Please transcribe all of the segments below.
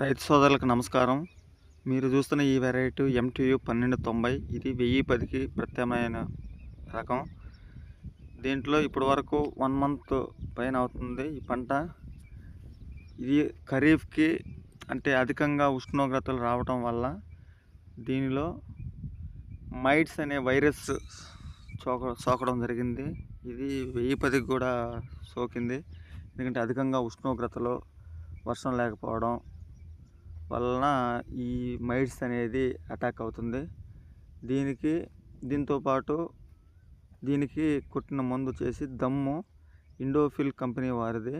రైతు సోదరులకు నమస్కారం. మీరు చూస్తున్న ఈ వెరైటీ ఎంటీయు పన్నెండు తొంభై. ఇది వెయ్యి పదికి ప్రత్యామ్నాయ రకం. దీంట్లో ఇప్పటి వరకు వన్ మంత్ పైన అవుతుంది ఈ పంట. ఇది ఖరీఫ్కి అంటే అధికంగా ఉష్ణోగ్రతలు రావటం వల్ల దీనిలో మైట్స్ అనే వైరస్ సోక సోకడం జరిగింది. ఇది వెయ్యి పదికి కూడా సోకింది. ఎందుకంటే అధికంగా ఉష్ణోగ్రతలో వర్షం లేకపోవడం వలన ఈ మైట్స్ అనేది అటాక్ అవుతుంది. దీనికి దీంతో పాటు దీనికి కుట్టిన మందు చేసి దమ్ము ఇండోఫిల్ కంపెనీ వారిది.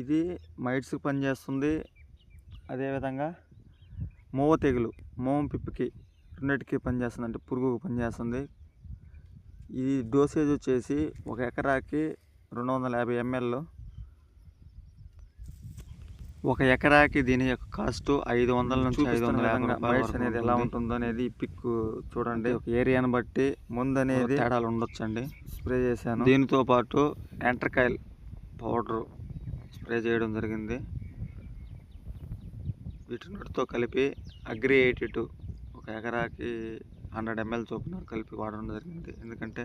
ఇది మైట్స్కి పనిచేస్తుంది. అదేవిధంగా మోవ తెగులు మోవం పిప్పికి రెండింటికి పనిచేస్తుంది అంటే పురుగుకు పనిచేస్తుంది. ఈ డోసేజ్ వచ్చేసి ఒక ఎకరాకి రెండు వందల యాభై ఎంఎల్ ఒక ఎకరాకి దీని యొక్క కాస్ట్ ఐదు వందల నుంచి ఐదు వందల మైట్స్ అనేది ఎలా ఉంటుందో. అనేది పిక్ చూడండి. ఒక ఏరియాని బట్టి ముందు అనేది తేడాలు ఉండొచ్చండి. స్ప్రే చేశాను. దీనితో పాటు ఎంటర్కాయల్ పౌడర్ స్ప్రే చేయడం జరిగింది. వీటితో కలిపి అగ్రి ఎయిటీ టూ ఒక ఎకరాకి హండ్రెడ్ ఎంఎల్ చొప్పున కలిపి వాడడం జరిగింది. ఎందుకంటే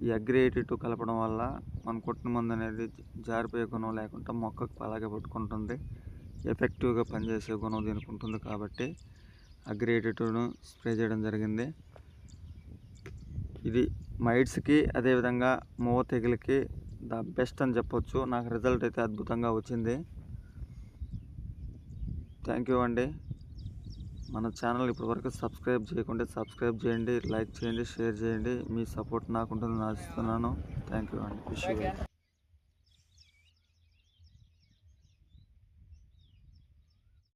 ఈ అగ్రి కలపడం వల్ల మన కొట్టిన మందు అనేది జారిపోయే గుణం లేకుండా మొక్కకు అలాగే పట్టుకుంటుంది. ఎఫెక్టివ్గా పనిచేసే గుణం దీనికి ఉంటుంది కాబట్టి అగ్రి స్ప్రే చేయడం జరిగింది. ఇది మైట్స్కి అదేవిధంగా మూవ తెగులకి ద బెస్ట్ అని చెప్పొచ్చు. నాకు రిజల్ట్ అయితే అద్భుతంగా వచ్చింది. థ్యాంక్ యూ అండి. మన ఛానల్ ఇప్పటివరకు సబ్స్క్రైబ్ చేయకుంటే సబ్స్క్రైబ్ చేయండి లైక్ చేయండి షేర్ చేయండి. మీ సపోర్ట్ నాకు ఉంటుందని ఆశిస్తున్నాను థ్యాంక్ యూ. అండి